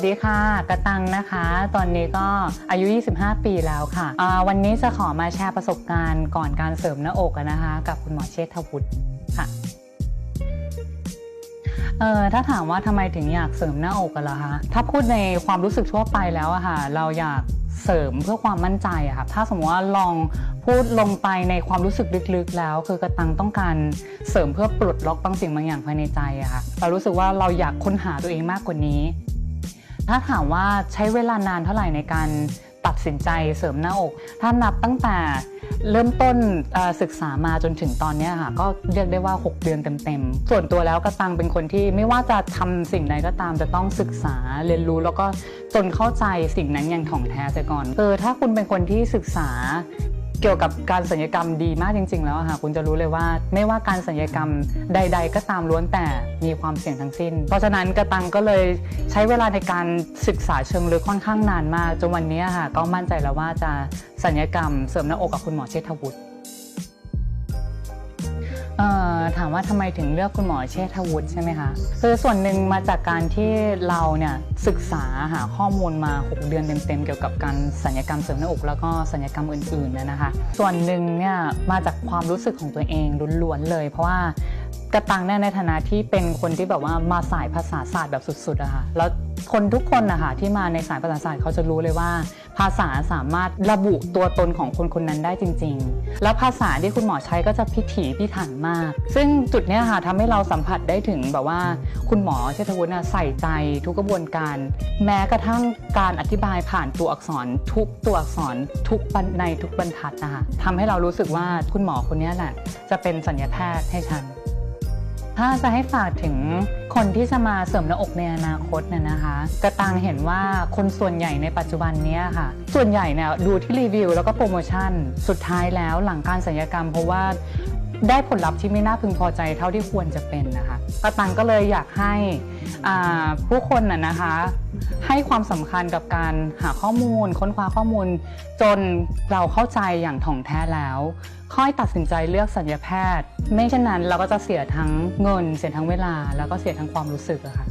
วัสดีค่ะ กระตังนะคะ ตอนนี้ก็อายุ 25 ปีแล้วค่ะ วันนี้จะขอมาแชร์ประสบการณ์ก่อนการเสริมหน้าอกนะคะ กับคุณหมอเชษฐวุฒิค่ะเออถ้าถามว่าทำไมถึงอยากเสริมหน้าอกกันล่ะคะถ้าพูดในความรู้สึกทั่วไปแล้วอะค่ะ เราอยากเสริมเพื่อความมั่นใจอะค่ะถ้าสมมติว่าลองพูดลงไปในความรู้สึกลึกๆ แล้ว คือกระตังต้องการเสริมเพื่อปลดล็อกบางสิ่งบางอย่างภายในใจอะค่ะเรารู้สึกว่าเราอยากค้นหาตัวเองมากกว่านี้ ถ้าถามว่าใช้เวลานานเท่าไหร่ในการตัดสินใจเสริมหน้าอก ถ้านับตั้งแต่เริ่มต้นศึกษามาจนถึงตอนนี้ค่ะก็เรียกได้ว่า 6 เดือนเต็มๆ ส่วนตัวแล้วกระตังเป็นคนที่ไม่ว่าจะทำสิ่งใดก็ตามจะต้องศึกษาเรียนรู้แล้วก็จนเข้าใจสิ่งนั้นอย่างถ่องแท้เสียก่อนเออถ้าคุณเป็นคนที่ศึกษา เกี่ยวกับการสัญญกรรมดีมากจริง ๆ แล้วค่ะคุณจะรู้เลยว่า ไม่ว่าการสัญญกรรมใด ๆ ก็ตามล้วนแต่มีความเสี่ยงทั้งสิ้น เพราะฉะนั้นกระตังก็เลยใช้เวลาในการศึกษาเชิงลึกค่อนข้างนานมากจนวันนี้ค่ะก็มั่นใจแล้วว่าจะสัญญกรรมเสริมหน้าอกกับคุณหมอเชษฐวุฒิ ถามว่าทำไมถึงเลือกคุณหมอเชษฐวุฒิใช่ไหมคะคือส่วนหนึ่งมาจากการที่เราเนี่ยศึกษาหาข้อมูลมา 6 เดือนเต็มๆเกี่ยวกับการสัญญกรรมเสริมหน้าอกแล้วก็สัญญกรรมอื่นๆเนนะคะ ส่วนหนึ่งเนี่ยมาจากความรู้สึกของตัวเองล้วนๆเลย เพราะว่า กระตังเนี่ยในฐานะที่เป็นคนที่แบบว่ามาสายภาษาศาสตร์แบบสุดๆอะค่ะแล้วคนทุกคนนะคะที่มาในสายภาษาศาสตร์เขาจะรู้เลยว่า ภาษาสามารถระบุตัวตนของคนคนนั้นได้จริง ๆ แล้วภาษาที่คุณหมอใช้ก็จะพิถีพิถันมาก ซึ่งจุดเนี้ยค่ะทำให้เราสัมผัสได้ถึงแบบว่า คุณหมอเชษฐวุฒิใส่ใจทุกกระบวนการ แม้กระทั่งการอธิบายผ่านตัวอักษรทุกตัวอักษรทุกบรในทุกบรรทัดนะคะทำให้เรารู้สึกว่าคุณหมอคนนี้แหละจะเป็นสัญญาแพทย์ให้ฉัน ถ้าจะให้ฝากถึงคนที่จะมาเสริมหน้าอกในอนาคตเนี่ยนะคะ กระตังเห็นว่าคนส่วนใหญ่ในปัจจุบันเนี้ยค่ะ ส่วนใหญ่เนี่ยดูที่รีวิวแล้วก็โปรโมชั่น สุดท้ายแล้วหลังการสัญญกรรมเพราะว่า ได้ผลลัพธ์ที่ไม่น่าพึงพอใจเท่าที่ควรจะเป็นนะคะกระตังก็เลยอยากให้ผู้คนน่ะนะคะ ให้ความสำคัญกับการหาข้อมูล ค้นคว้าข้อมูล จนเราเข้าใจอย่างถ่องแท้แล้ว ค่อยตัดสินใจเลือกสัญญาแพทย์ ไม่เช่นนั้นเราก็จะเสียทั้งเงิน เสียทั้งเวลา แล้วก็เสียทั้งความรู้สึกอะค่ะ